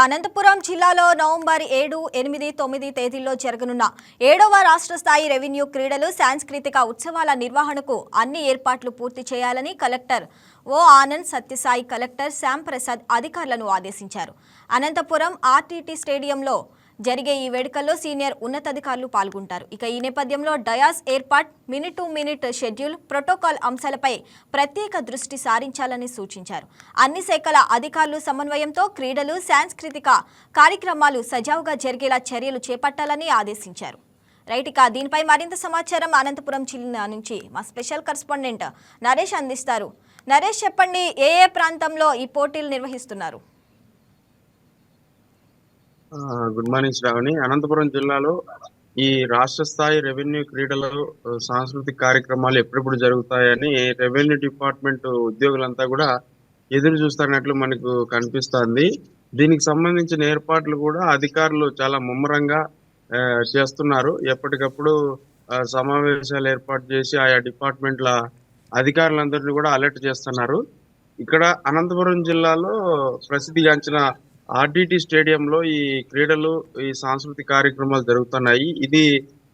అనంతపురం జిల్లాలో నవంబర్ ఏడు ఎనిమిది తొమ్మిది తేదీల్లో జరగనున్న ఏడవ రాష్ట్ర స్థాయి రెవెన్యూ క్రీడలు సాంస్కృతిక ఉత్సవాల నిర్వహణకు అన్ని ఏర్పాట్లు పూర్తి చేయాలని collector O Anand Sathyasai collector Shyamprasad అధికారులను ఆదేశించారు. అనంతపురం ఆర్టీటీ స్టేడియంలో జరిగే ఈ వేడుకల్లో సీనియర్ ఉన్నతాధికారులు పాల్గొంటారు. ఇక ఈ నేపథ్యంలో dais ఏర్పాట్ minute to minute schedule protocol అంశాలపై ప్రత్యేక దృష్టి సారించాలని సూచించారు. అన్ని శాఖల అధికారులు సమన్వయంతో క్రీడలు సాంస్కృతిక కార్యక్రమాలు సజావుగా జరిగేలా చర్యలు చేపట్టాలని ఆదేశించారు. రైట్ ఇక దీనిపై మరింత సమాచారం అనంతపురం జిల్లా నుంచి మా స్పెషల్ కరస్పాండెంట్ నరేష్ అందిస్తారు. నరేష్ చెప్పండి ఏ ఏ ప్రాంతంలో ఈ పోటీలు నిర్వహిస్తున్నారు? Good morning Shravani. అనంతపురం జిల్లాలో ఈ రాష్ట్ర స్థాయి రెవెన్యూ క్రీడలు సాంస్కృతిక కార్యక్రమాలు ఎప్పుడెప్పుడు జరుగుతాయని రెవెన్యూ డిపార్ట్మెంట్ ఉద్యోగులంతా కూడా ఎదురు చూస్తున్నట్లు మనకు కనిపిస్తోంది. దీనికి సంబంధించిన ఏర్పాట్లు కూడా అధికారులు చాలా ముమ్మరంగా చేస్తున్నారు. ఎప్పటికప్పుడు సమావేశాలు ఏర్పాటు చేసి ఆయా డిపార్ట్మెంట్ల అధికారులందరినీ కూడా అలర్ట్ చేస్తున్నారు. ఇక్కడ అనంతపురం జిల్లాలో ప్రసిద్ధిగాంచిన ఆర్డిటి స్టేడియంలో ఈ క్రీడలు ఈ సాంస్కృతిక కార్యక్రమాలు జరుగుతున్నాయి. ఇది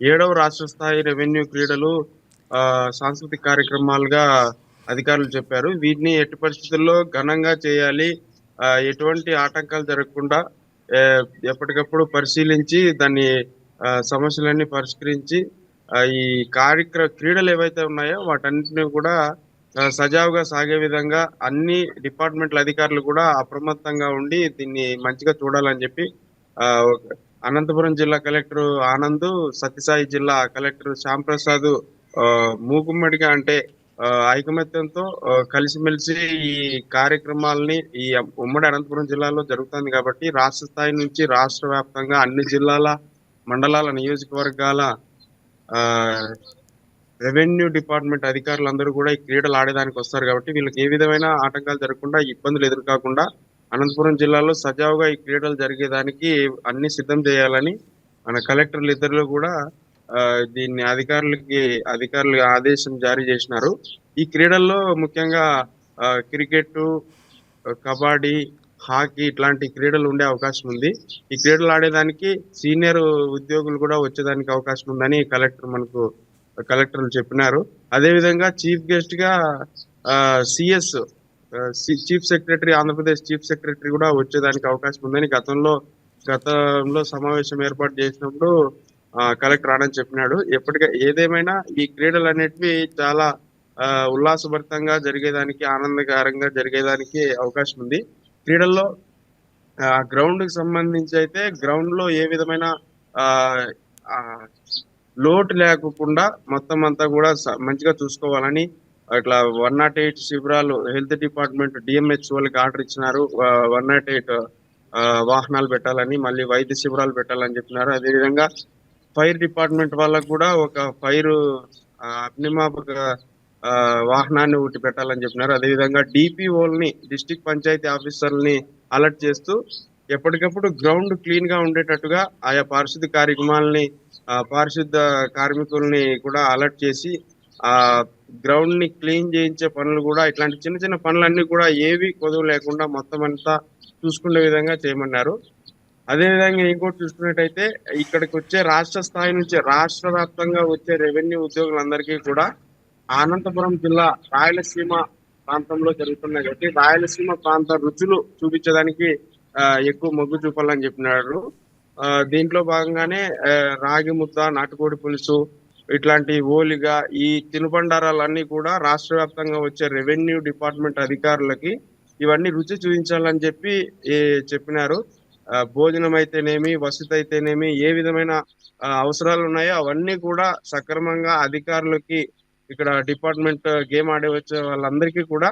ఏడవ రాష్ట్ర స్థాయి రెవెన్యూ క్రీడలు సాంస్కృతిక కార్యక్రమాలుగా అధికారులు చెప్పారు. వీటిని ఎట్టి పరిస్థితుల్లో ఘనంగా చేయాలి. ఎటువంటి ఆటంకాలు జరగకుండా ఎప్పటికప్పుడు పరిశీలించి దాన్ని సమస్యలన్నీ పరిష్కరించి ఈ కార్యక్ర క్రీడలు ఏవైతే ఉన్నాయో వాటన్నిటిని కూడా సజావుగా సాగే విధంగా అన్ని డిపార్ట్మెంట్ల అధికారులు కూడా అప్రమత్తంగా ఉండి దీన్ని మంచిగా చూడాలని చెప్పి అనంతపురం జిల్లా కలెక్టర్ ఆనంద్ సత్యసాయి జిల్లా కలెక్టర్ శ్యామ్ ప్రసాద్ ఆ, మూకుమ్మడిగా అంటే ఐకమత్యంతో కలిసిమెలిసి ఈ కార్యక్రమాలని ఈ ఉమ్మడి అనంతపురం జిల్లాలో జరుగుతుంది కాబట్టి రాష్ట్ర స్థాయి నుంచి రాష్ట్ర వ్యాప్తంగా అన్ని జిల్లాల మండలాల నియోజకవర్గాల రెవెన్యూ డిపార్ట్మెంట్ అధికారులు అందరూ కూడా ఈ క్రీడలు ఆడేదానికి వస్తారు కాబట్టి వీళ్ళకి ఏ విధమైన ఆటంకాలు జరగకుండా ఇబ్బందులు ఎదురుకాకుండా అనంతపురం జిల్లాలో సజావుగా ఈ క్రీడలు జరిగేదానికి అన్ని సిద్ధం చేయాలని మన కలెక్టర్లు ఇద్దరు కూడా దీన్ని అధికారులకి అధికారులు ఆదేశం జారీ చేసినారు. ఈ క్రీడల్లో ముఖ్యంగా క్రికెట్ కబడ్డీ హాకీ ఇట్లాంటి క్రీడలు ఉండే అవకాశం ఉంది. ఈ క్రీడలు ఆడేదానికి సీనియర్ ఉద్యోగులు కూడా వచ్చేదానికి అవకాశం ఉందని కలెక్టర్ మనకు కలెక్టర్లు చెప్పినారు. అదేవిధంగా చీఫ్ గెస్ట్గా CS chief secretary Andhra Pradesh chief secretary కూడా వచ్చేదానికి అవకాశం ఉందని గతంలో గతంలో సమావేశం ఏర్పాటు చేసినప్పుడు ఆ, కలెక్టర్ ఆనని చెప్పినాడు. ఎప్పటికీ ఏదేమైనా ఈ క్రీడలు అనేటివి చాలా ఆ, ఉల్లాసభరితంగా జరిగేదానికి ఆనందకరంగా జరిగేదానికి అవకాశం ఉంది. క్రీడల్లో గ్రౌండ్కి సంబంధించి అయితే గ్రౌండ్లో ఏ విధమైన ఆ, లోటు లేకుండా మొత్తం అంతా కూడా మంచిగా చూసుకోవాలని అట్లా వన్ నాట్ ఎయిట్ శిబిరాలు హెల్త్ డిపార్ట్మెంట్ డిఎంహెచ్ వాళ్ళకి ఆర్డర్ ఇచ్చినారు. వన్ నాట్ ఎయిట్ వాహనాలు పెట్టాలని మళ్ళీ వైద్య శిబిరాలు పెట్టాలని చెప్పినారు. అదేవిధంగా ఫైర్ డిపార్ట్మెంట్ వాళ్ళకు కూడా ఒక ఫైర్ అగ్నిమాపక వాహనాన్ని ఒకటి పెట్టాలని చెప్పినారు. అదేవిధంగా డిపిఓల్ని డిస్టిక్ పంచాయతీ ఆఫీసర్ని అలర్ట్ చేస్తూ ఎప్పటికప్పుడు గ్రౌండ్ క్లీన్గా ఉండేటట్టుగా ఆయా పారిశుద్ధ కార్యక్రమాలని పారిశుద్ధ కార్మికుల్ని కూడా అలర్ట్ చేసి ఆ గ్రౌండ్ని క్లీన్ చేయించే పనులు కూడా ఇట్లాంటి చిన్న చిన్న పనులన్నీ కూడా ఏవి కొదువు లేకుండా మొత్తం అంతా చూసుకునే విధంగా చేయమన్నారు. అదేవిధంగా ఇంకోటి చూసుకున్నట్టయితే ఇక్కడికి వచ్చే రాష్ట్ర స్థాయి నుంచి రాష్ట్ర వ్యాప్తంగా వచ్చే రెవెన్యూ ఉద్యోగులందరికీ కూడా అనంతపురం జిల్లా రాయలసీమ ప్రాంతంలో జరుగుతున్నాయి. కాబట్టి రాయలసీమ ప్రాంత రుచులు చూపించడానికి ఎక్కువ మొగ్గు చూపాలని చెప్పినారు. దీంట్లో భాగంగానే రాగి ముద్ద నాటుకోడి పులుసు ఇట్లాంటి ఓలిగా ఈ తినుబండారాలన్నీ కూడా రాష్ట్ర వ్యాప్తంగా వచ్చే రెవెన్యూ డిపార్ట్మెంట్ అధికారులకి ఇవన్నీ రుచి చూపించాలని చెప్పి చెప్పినారు. భోజనం అయితేనేమి వసతి అయితేనేమి ఏ విధమైన అవసరాలు ఉన్నాయో అవన్నీ కూడా సక్రమంగా అధికారులకి ఇక్కడ డిపార్ట్మెంట్ గేమ్ ఆడే వచ్చే వాళ్ళందరికీ కూడా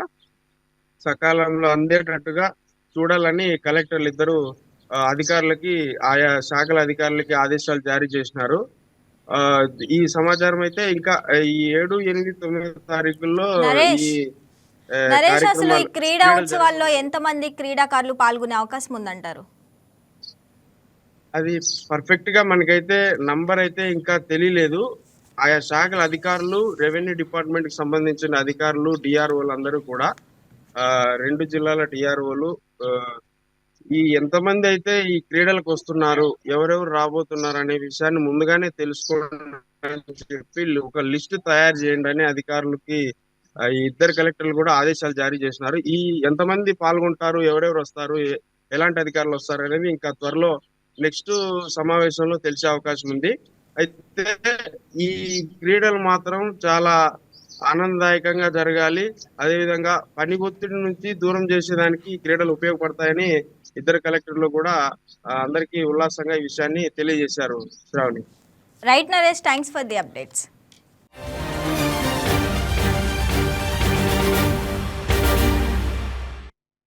సకాలంలో అందేటట్టుగా చూడాలని కలెక్టర్లు ఇద్దరు అధికారులకి ఆయా శాఖల అధికారులకి ఆదేశాలు జారీ చేసినారు. ఈ సమాచారం అయితే ఇంకా ఈ ఏడు ఎనిమిది తొమ్మిది తారీఖుల్లో ఈ ఆ, నరేష్ అసలు ఈ కార్యక్రమాలు- క్రీడా ఉత్సవాల్లో ఎంతమంది క్రీడాకారులు పాల్గొనే అవకాశం ఉందంటారు? అది పర్ఫెక్ట్గా మనకైతే నంబర్ అయితే ఇంకా తెలియలేదు. ఆయా శాఖల అధికారులు రెవెన్యూ డిపార్ట్మెంట్కి సంబంధించిన అధికారులు డిఆర్ఓలు అందరూ కూడా రెండు జిల్లాల డిఆర్ఓలు ఈ ఎంతమంది అయితే ఈ క్రీడలకు వస్తున్నారు ఎవరెవరు రాబోతున్నారు అనే విషయాన్ని ముందుగానే తెలుసుకోవడానికి చెప్పి ఒక లిస్ట్ తయారు చేయండి అని అధికారులకి ఈ ఇద్దరు కలెక్టర్లు కూడా ఆదేశాలు జారీ చేసినారు ఈ ఎంతమంది పాల్గొంటారు ఎవరెవరు వస్తారు ఎలాంటి అధికారులు వస్తారు అనేది ఇంకా త్వరలో నెక్స్ట్ సమావేశంలో తెలిసే అవకాశం ఉంది. అయితే ఈ క్రీడలు మాత్రం చాలా ఆనందదాయకంగా జరగాలి. అదేవిధంగా పని ఒత్తిడి నుంచి దూరం చేసేదానికి ఈ క్రీడలు ఉపయోగపడతాయని ఇద్దరు కలెక్టర్లు కూడా అందరికీ ఉల్లాసంగా ఈ విషయాన్ని తెలియజేశారు Shravani. Right Naresh thanks for the updates